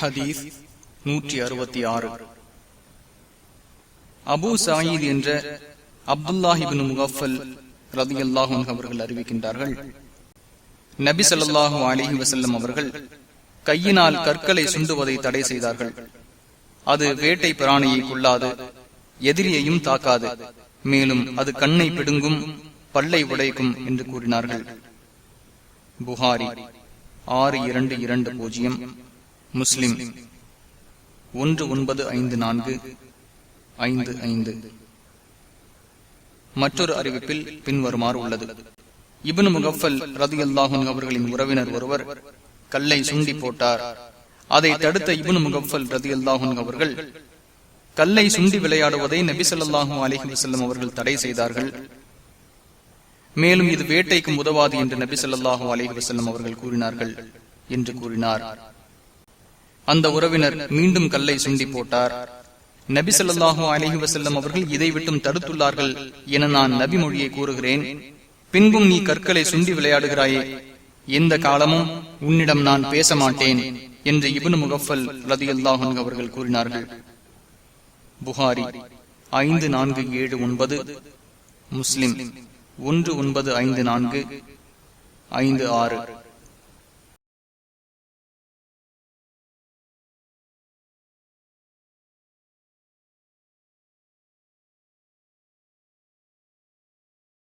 ஹதீஸ் நூற்றி அறுபத்தி ஆறு. அபு சாயித் என்ற அப்துல்லாஹிபின் முகஃபல் ரதி அல்லாஹன் அவர்கள் அறிவிக்கின்றார்கள். நபி சொல்லாஹு அலிஹி வசல்லம் அவர்கள் கையினால் கற்களை சுண்டுவதை தடை செய்தார்கள். அது வேட்டை பிராணியை கொள்ளாது எதிரியையும் தாக்காது. மேலும் அது கண்ணை பிடுங்கும் பல்லை உடைக்கும் என்று கூறினார்கள். புகாரி ஆறு இரண்டு இரண்டு பூஜ்ஜியம். முஸ்லிம். ஒன்று ஒன்பது ஐந்து நான்கு ஐந்து ஐந்து. மற்றொரு அறிவிப்பில் பின்வருமாறு உள்ளது. இபன் முகஃபல் ரதி அல்லாஹன் அவர்களின் உறவினர் ஒருவர் கல்லை சுண்டி போட்டார். அதை தடுத்த இபனு முகஃபல் ரதி அல்லாஹன் அவர்கள் கல்லை சுண்டி விளையாடுவதை நபிசல்லாஹும் சொல்லாஹு அலிஹி வசல்லம் அவர்கள் தடை செய்தார்கள். மேலும் இது வேட்டைக்கும் உதவாது என்று நபி சொல்லாஹு அலிஹி வசல்லம் அவர்கள் கூறினார்கள் என்று கூறினார். அந்த உறவினர் மீண்டும் கல்லை சுண்டி போட்டார். நபி சொல்லாஹு அலஹி வசல்லம் அவர்கள் இதை விட்டும் தடுத்துள்ளார்கள் என நான் நபி மொழியை கூறுகிறேன். பின்பும் நீ கற்களை சுண்டி விளையாடுகிறாயே எந்த காலமும் உன்னிடம் நான் பேச மாட்டேன் என்று இபனு முகஃபல் ரதி அல்லாஹன் அவர்கள் கூறினார்கள். புகாரி ஐந்து நான்கு ஏழு ஒன்பது முஸ்லிம் ஒன்று ஒன்பது ஐந்து நான்கு ஐந்து ஆறு.